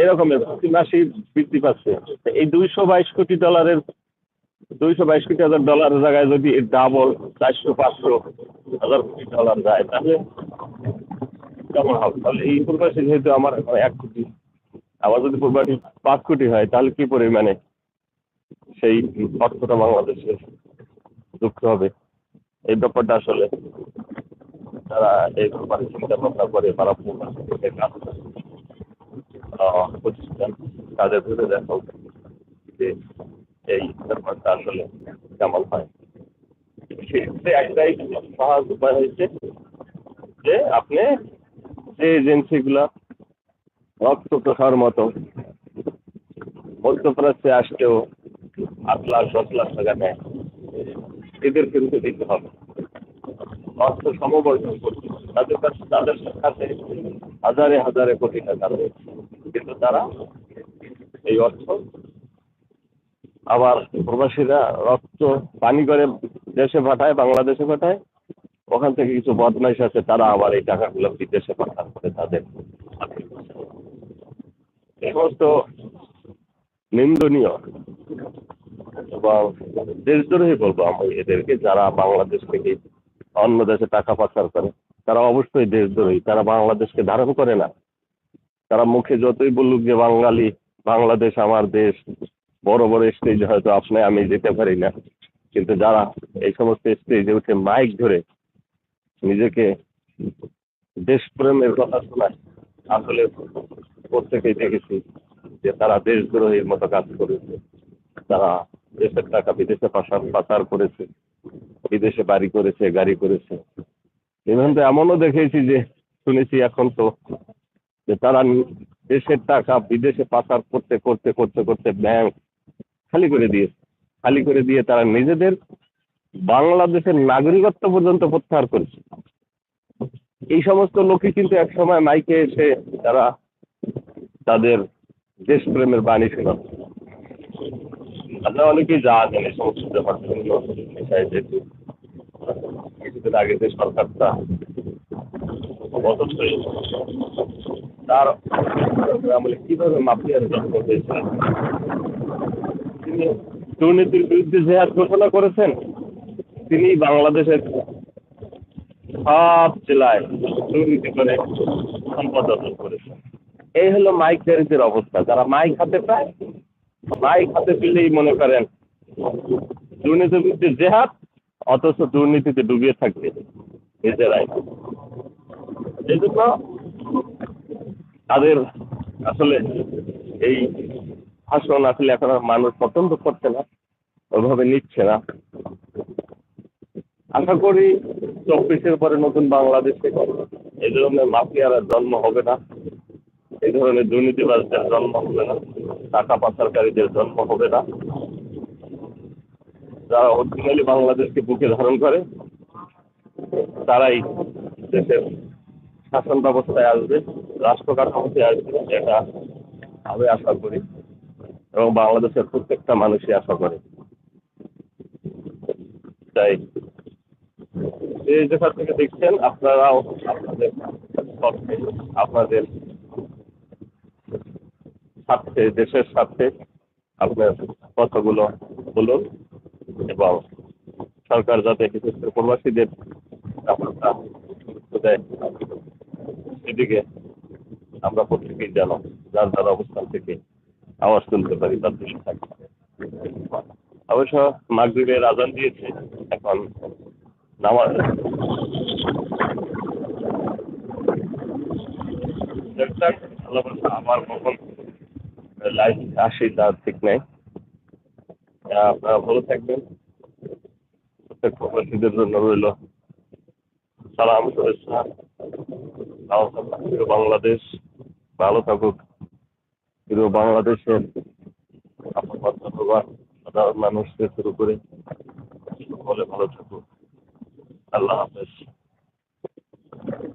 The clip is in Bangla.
এরকমের প্রতি মাসেই বৃদ্ধি পাচ্ছে এই দুইশো বাইশ কোটি ডলারের দুইশো বাইশ কোটি হাজার ডলারের জায়গায় যদি ডাবল চারশো পাঁচশো হাজার কোটি ডলার যায় তাহলে কেমন হবে তাহলে এই প্রবাসী যেহেতু আমার এখন এক কোটি, আবার যদি প্রবাসী পাঁচ কোটি হয়, তাহলে কি পরিমাণে সেই অর্থটা বাংলাদেশে যুক্ত হবে? এই ব্যাপারটা আসলে তারা এই ব্যাপারে চিন্তা ভাবনা করে তারা প্রতিষ্ঠান তাদের ধরে দেখা উচিত যে এই ব্যাপারটা আসলে কেমন হয়। সেক্ষেত্রে একটাই সহজ উপায় হয়েছে যে আপনি এজেন্সিগুলো রক্ত প্রসার মতো মধ্যপ্রাচ্যে আসতেও আট লাখ, দশ লাখ টাকা নেয়। এদের কিন্তু দিতে হবে। অর্থ সমবর্ধন করতে তাদের কাছে তাদের কাছে হাজারে হাজারে কোটি টাকা রয়েছে। কিন্তু তারা এই অর্থ আবার প্রবাসীরা রক্ত পানি করে দেশে পাঠায়, বাংলাদেশে পাঠায় ওখান থেকে কিছু বদমাইশ আছে, তারা আবার এই টাকাগুলো বিদেশে পাঠান করে তাদের। সমস্ত নিন্দনীয়। এবং দেশদ্রোহী বলব আমি এদেরকে, যারা বাংলাদেশ থেকে অন্য দেশে টাকা পাচার করে, তারা অবশ্যই দেশদ্রোহী। তারা বাংলাদেশকে ধারণ করে না। তারা মুখে যতই বলুক যে বাঙালি, বাংলাদেশ আমার দেশ, বড় বড় স্টেজে হয়তো আপনি আমি যেতে পারি না। কিন্তু যারা এই সমস্ত স্টেজে উঠে মাইক ধরে নিজেকে দেশপ্রেমের কথা শোনায় আসলে প্রত্যেকেই দেখেছি যে তারা দেশদ্রোহীর মতো কাজ করেছে। তারা দেশের টাকা বিদেশে পাচার পাচার করেছে, বিদেশে বাড়ি করেছে, গাড়ি করেছে। এবং তো এমনও দেখেছি যে শুনেছি এখন তো যে তারা দেশের টাকা বিদেশে পাচার করতে করতে করতে করতে ব্যাংক খালি করে দিয়েছে। খালি করে দিয়ে তারা নিজেদের বাংলাদেশের নাগরিকত্ব পর্যন্ত প্রত্যাহার করেছে। এই সমস্ত লোকই কিন্তু এক সময় মাইকে এসে তারা তাদের দেশপ্রেমের বাণী শোনাত। আপনারা অনেকেই জানেন এই সমস্ত কিছুদিন আগে যে সরকারটা তার আমলে কীভাবে মাফিয়ার জন্ম তিনি দুর্নীতির বিরুদ্ধে যে ঘোষণা করেছেন। তিনি বাংলাদেশের সব জেলায় দুর্নীতি করে সম্পদ অর্জন করেছেন। এই হলো মাইক মাইকদারিদের অবস্থা। যারা মাইক হাতে পায়, মাইক হাতে পেলেই মনে করেন দুর্নীতির বিরুদ্ধে জেহাদ, অথচ দুর্নীতিতে ডুবিয়ে থাকবে নিজেরাই। এই তাদের আসলে এই ভাষণ আসলে এখন মানুষ পছন্দ করছে না ওইভাবে নিচ্ছে না। আশা করি চব্বিশের পরে নতুন বাংলাদেশে এই ধরনের মাফিয়ার জন্ম হবে না। এই ধরনের দুর্নীতিবাজদের জন্ম হবে না। টাকা পাচারকারীদের জন্ম হবে না। যারা অরিজিনালি বাংলাদেশকে বুকে ধারণ করে, তারাই দেশের শাসন ব্যবস্থায় আসবে, রাষ্ট্র কাঠামোতে আসবে, এটা আমি আশা করি। এবং বাংলাদেশের প্রত্যেকটা মানুষই আশা করে। তাই যে যেখান থেকে দেখছেন আপনারাও আপনাদের স্বার্থে আপনাদের স্বার্থে, দেশের স্বার্থে আপনার কথাগুলো বলুন এবং সরকার যাতে বিশেষ করে প্রবাসীদের ব্যাপারটা গুরুত্ব সেদিকে আমরা প্রত্যেকেই যেন যার যার অবস্থান থেকে আওয়াজ তুলতে পারি, তার দেশে থাকি অবশ্য মাগরীবের আজান দিয়েছে, এখন নামাজ। আল্লাহ কখন লাইভ আসি তার ঠিক নেই। আপনারা ভালো থাকবেন। প্রত্যেক প্রবাসীদের জন্য রইল। সালাম, শুভেচ্ছা। বাংলাদেশ ভালো থাকুক। প্রিয় বাংলাদেশের সাধারণ মানুষকে শুরু করে সকলে ভালো থাকুক। I love this.